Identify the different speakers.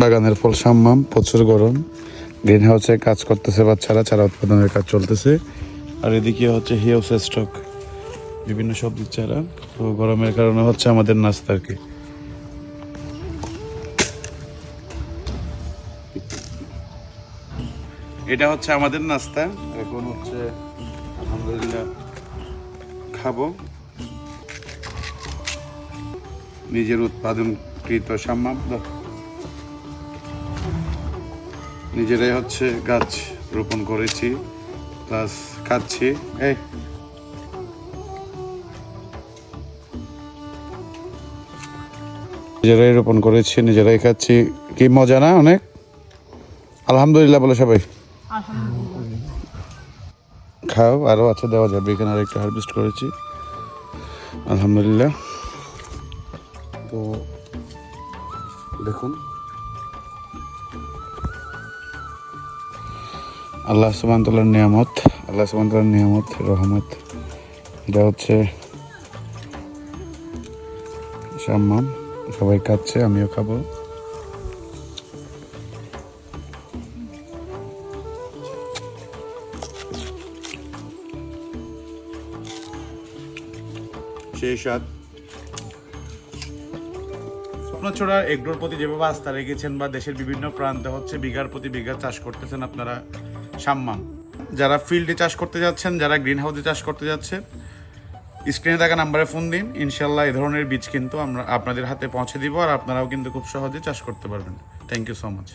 Speaker 1: বাগানের ফল সাম্মাম, প্রচুর গরম। গ্রিন হাউসে কাজ করতেছে বাচ্চারা, চারা উৎপাদনের কাজ চলতেছে। আর এদিকে হচ্ছে হিউস স্টক, বিভিন্ন সবজির চারা। তো গরমের কারণে হচ্ছে আমাদের নাস্তা আর কি। এটা হচ্ছে আমাদের নাস্তা। এখন হচ্ছে আলহামদুলিল্লাহ খাব। নিজের উৎপাদনকৃত সাম্মাম। নিজেরাই হচ্ছে গাছ রোপণ করেছি প্লাস খাচ্ছি। এই। নিজেরাই রোপণ করেছি নিজেরাই খাচ্ছি। কি মজা না অনেক? আলহামদুলিল্লাহ বলে সবাই। খাও আরও আছে দেওয়া যাবে এখানে আরেকটা হারভেস্ট করেছি। আলহামদুলিল্লাহ। তো দেখুন আল্লাহ সুবান্তলার নিয়ামত, আল্লাহ সুবান্তলার নিয়ামত, রহমত। এটা হচ্ছে সাম্মাম, সবাই খাচ্ছে, আমিও খাব। সেই স্বাদ। স্বপ্নছড়ার এগ্রোর প্রতি যেভাবে আস্থা রেখেছেন বা দেশের বিভিন্ন প্রান্তে হচ্ছে বিঘার প্রতি বিঘা চাষ করতেছেন আপনারা সাম্মান যারা ফিল্ডে চাষ করতে যাচ্ছেন, যারা গ্রিন হাউসে চাষ করতে যাচ্ছে, স্ক্রিনে থাকা নাম্বারে ফোন দিন ইনশাল্লাহ এই ধরনের বীজ কিন্তু আমরা আপনাদের হাতে পৌঁছে দিব আর আপনারাও কিন্তু খুব সহজে চাষ করতে পারবেন। Thank you so much